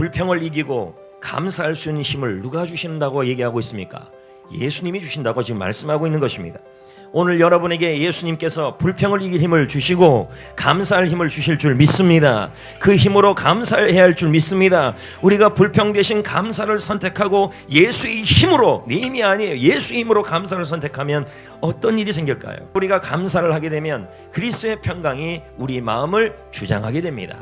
불평을 이기고 감사할 수 있는 힘을 누가 주신다고 얘기하고 있습니까? 예수님이 주신다고 지금 말씀하고 있는 것입니다. 오늘 여러분에게 예수님께서 불평을 이길 힘을 주시고 감사할 힘을 주실 줄 믿습니다. 그 힘으로 감사해야 할 줄 믿습니다. 우리가 불평 대신 감사를 선택하고 예수의 힘으로 내 힘이 아니에요. 예수의 힘으로 감사를 선택하면 어떤 일이 생길까요? 우리가 감사를 하게 되면 그리스도의 평강이 우리 마음을 주장하게 됩니다.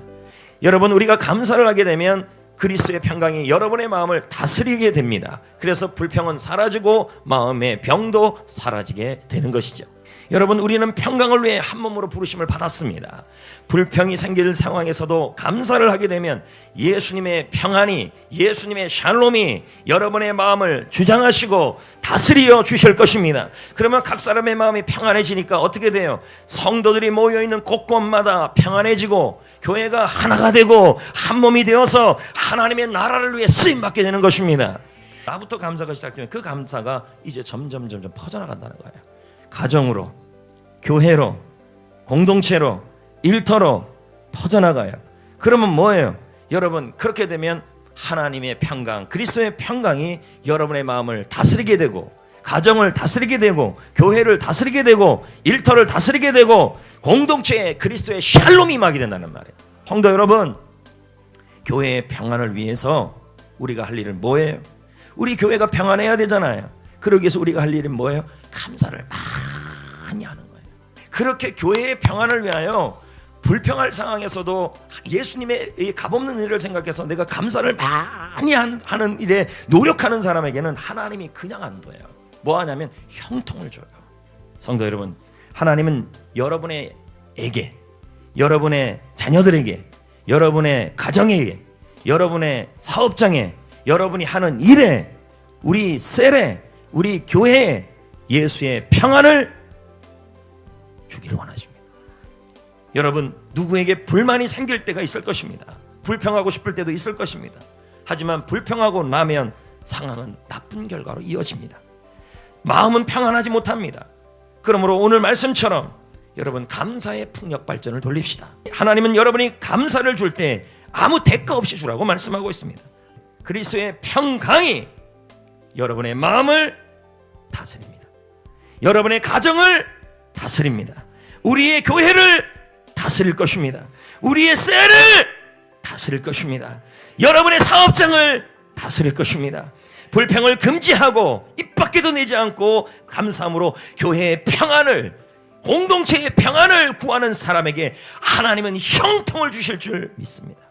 여러분 우리가 감사를 하게 되면 그리스도의 평강이 여러분의 마음을 다스리게 됩니다. 그래서 불평은 사라지고 마음의 병도 사라지게 되는 것이죠. 여러분 우리는 평강을 위해 한 몸으로 부르심을 받았습니다. 불평이 생길 상황에서도 감사를 하게 되면 예수님의 평안이 예수님의 샬롬이 여러분의 마음을 주장하시고 다스려 주실 것입니다. 그러면 각 사람의 마음이 평안해지니까 어떻게 돼요? 성도들이 모여 있는 곳곳마다 평안해지고 교회가 하나가 되고 한 몸이 되어서 하나님의 나라를 위해 쓰임 받게 되는 것입니다. 나부터 감사가 시작되면 그 감사가 이제 점점 점점 퍼져나간다는 거예요. 가정으로, 교회로, 공동체로, 일터로 퍼져나가요. 그러면 뭐예요? 여러분 그렇게 되면 하나님의 평강, 그리스도의 평강이 여러분의 마음을 다스리게 되고 가정을 다스리게 되고 교회를 다스리게 되고 일터를 다스리게 되고 공동체에 그리스도의 샬롬이 임하게 된다는 말이에요. 성도 여러분, 교회의 평안을 위해서 우리가 할 일은 뭐예요? 우리 교회가 평안해야 되잖아요. 그러기 위해서 우리가 할 일은 뭐예요? 감사를 많이 하는 거예요. 그렇게 교회의 평안을 위하여 불평할 상황에서도 예수님의 이 값없는 일을 생각해서 내가 감사를 많이 한- 하는 일에 노력하는 사람에게는 하나님이 그냥 안 둬요. 뭐 하냐면 형통을 줘요. 성도 여러분, 하나님은 여러분에게, 여러분의 자녀들에게, 여러분의 가정에게, 여러분의 사업장에, 여러분이 하는 일에, 우리 셀에, 우리 교회에 예수의 평안을 주기를 원하십니다. 여러분 누구에게 불만이 생길 때가 있을 것입니다. 불평하고 싶을 때도 있을 것입니다. 하지만 불평하고 나면 상황은 나쁜 결과로 이어집니다. 마음은 평안하지 못합니다. 그러므로 오늘 말씀처럼 여러분 감사의 풍력 발전을 돌립시다. 하나님은 여러분이 감사를 줄 때 아무 대가 없이 주라고 말씀하고 있습니다. 그리스도의 평강이 여러분의 마음을 다스립니다. 여러분의 가정을 다스립니다. 우리의 교회를 다스릴 것입니다. 우리의 셀을 다스릴 것입니다. 여러분의 사업장을 다스릴 것입니다. 불평을 금지하고 입 밖에도 내지 않고 감사함으로 교회의 평안을 공동체의 평안을 구하는 사람에게 하나님은 형통을 주실 줄 믿습니다.